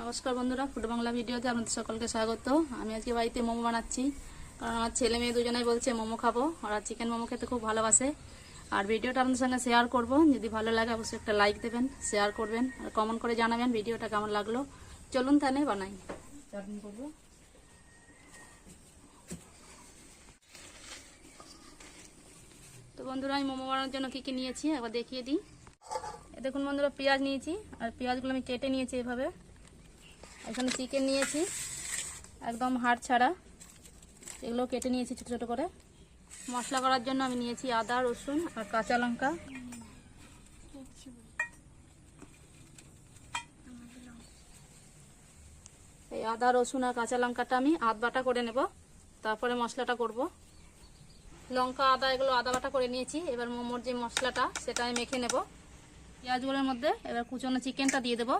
নমস্কার বন্ধুরা ফুড বাংলা ভিডিওতে আপনাদের সকলকে স্বাগত। আমি আজকে বাড়িতে মোমো বানাচ্ছি। কারণ আমার ছেলে মেয়ে দুজনেই বলছে মোমো খাব। ওরা চিকেন মোমো খেতে খুব ভালোবাসে। আর ভিডিওটা আপনাদের সঙ্গে শেয়ার করব। যদি ভালো লাগে অবশ্যই একটা লাইক দেবেন শেয়ার করবেন আর কমেন্ট করে জানাবেন ভিডিওটা কেমন লাগল। চলুন তাহলে বানাই। চাটনি করব। তো বন্ধুরা আমি মোমো বানানোর জন্য কী কী নিয়েছি একবার দেখিয়ে দিই। দেখুন বন্ধুরা পেঁয়াজ নিয়েছি। আর পেঁয়াজগুলো আমি কেটে নিয়েছি এভাবে। এখানে চিকেন নিয়েছি, একদম হাড় ছাড়া। এগুলো কেটে নিয়েছি ছোটো ছোটো করে। মশলা করার জন্য আমি নিয়েছি আদা, রসুন আর কাঁচা লঙ্কা। এই আদা, রসুন আর কাঁচা লঙ্কাটা আমি আধ বাটা করে নেব। তারপরে মশলাটা করব। লঙ্কা, আদা, এগুলো আদা বাটা করে নিয়েছি। এবার মোমোর যে মশলাটা, সেটা আমি মেখে নেব। পেঁয়াজগুলোর মধ্যে এবার কুচনো চিকেনটা দিয়ে দেবো।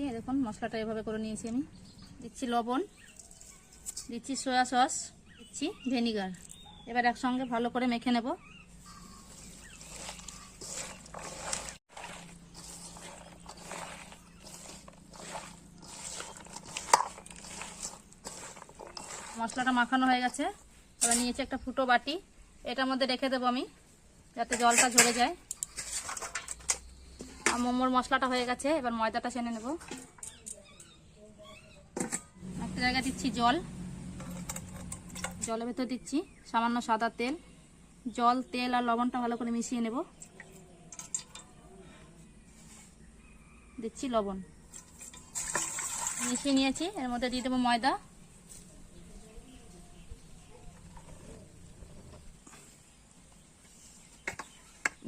এই দেখুন, মশলাটা এভাবে করে নিয়েছি আমি। দিচ্ছি লবণ, দিচ্ছি সয়া সস, দিচ্ছি ভিনিগার। এবার একসঙ্গে ভালো করে মেখে নেব। মশলাটা মাখানো হয়ে গেছে। এবার নিয়েছি একটা ফুটো বাটি। এটার মধ্যে রেখে দেবো আমি, যাতে জলটা ঝরে যায়। মোমোর মশলাটা হয়ে গেছে, এবার ময়দাটা ছেনে নেব। একটা জায়গায় দিচ্ছি জল। জলের ভেতর দিচ্ছি সামান্য সাদা তেল। জল, তেল আর লবণটা ভালো করে মিশিয়ে নেব। দিচ্ছি লবণ। মিশিয়ে নিয়েছি, এর মধ্যে দিয়ে দেবো ময়দা।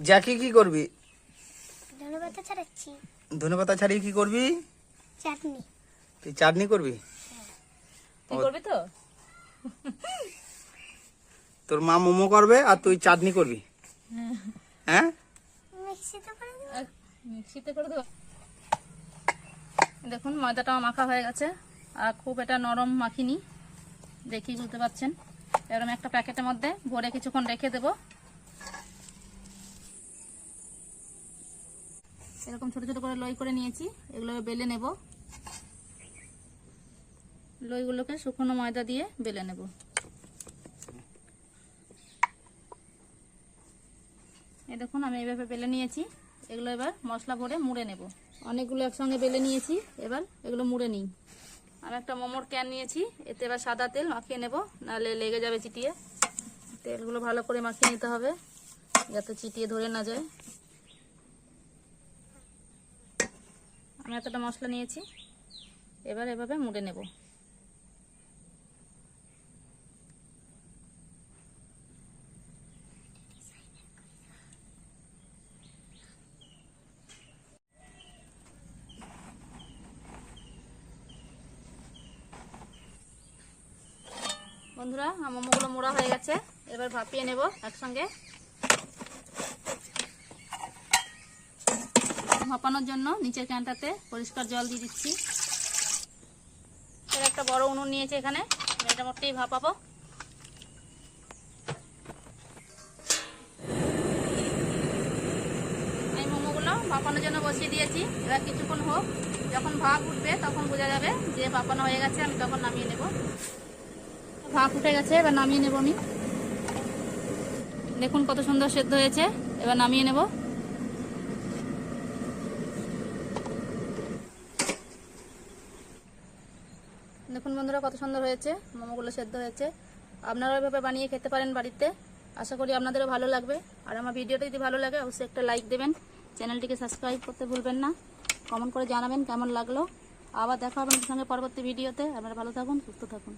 জ্যাকি, কি করবি? ধনেপাতা ছাড়াচ্ছি। ধনে পাতা ছাড়িয়ে কি করবি? চাটনি। তুই চাটনি করবি? তুই করবি তো? তোর মা মোমো করবে আর তুই চাটনি করবি। হ্যাঁ? মিক্সিতে করে দেবো? মিক্সিতে করে দেবো? দেখুন ময়দাটা মাখা হয়ে গেছে। আর খুব এটা নরম মাখিনি। দেখি বুঝতে পারছেন? এরকম একটা প্যাকেটের মধ্যে ভরে কিছুক্ষণ রেখে দেব। এরকম ছোট ছোট করে লই করে নিয়েছি। এগুলো বেলে নেব। লইগুলোকে শুকনো ময়দা দিয়ে বেলে নেব। এই দেখুন, আমি এইভাবে বেলে নিয়েছি। এগুলো এবার মশলা ভরে মুড়ে নেব। অনেকগুলো একসঙ্গে বেলে নিয়েছি। এবার এগুলো মুড়ে নিই। আমি একটা মোমোর ক্যান নিয়েছি। এতে এবার সাদা তেল মাখিয়ে নেব, নাহলে লেগে যাবে চিটিয়ে। তেলগুলো ভালো করে মাখিয়ে নিতে হবে, যাতে চিটিয়ে ধরে না যায়। আমি এতটা মশলা নিয়েছি। এবার এভাবে মুড়ে নেব। বন্ধুরা, আমার মোমোগুলো মোড়া হয়ে গেছে। এবার ভাপিয়ে নেব একসঙ্গে। ভাপানোর জন্য নিচের ক্যানটাতে পরিষ্কার জল দিয়ে দিচ্ছি। এবার একটা বড় উনুন নিয়েছে এখানে, এটা মোটেই ভাপাবো। আমি মোমোগুলো ভাপানোর জন্য বসিয়ে দিয়েছি। এবার কিছুক্ষণ হোক, যখন ভাপ উঠবে তখন বোঝা যাবে যে ভাপানো হয়ে গেছে, আমি তখন নামিয়ে নেব। ভাপ উঠে গেছে, এবার নামিয়ে নেব আমি। দেখুন কত সুন্দর সেদ্ধ হয়েছে, এবার নামিয়ে নেব। দেখুন বন্ধুরা, কত সুন্দর হয়েছে। মোমোগুলো সেদ্ধ হয়েছে। আপনারা এভাবে বানিয়ে খেতে পারেন বাড়িতে। আশা করি আপনাদেরও ভালো লাগবে। আর আমার ভিডিওটা যদি ভালো লাগে, অবশ্যই একটা লাইক দেবেন। চ্যানেলটিকে সাবস্ক্রাইব করতে ভুলবেন না। কমেন্ট করে জানাবেন কেমন লাগল। আবার দেখা হবে সঙ্গে পরবর্তী ভিডিওতে। আপনারা ভালো থাকুন, সুস্থ থাকুন।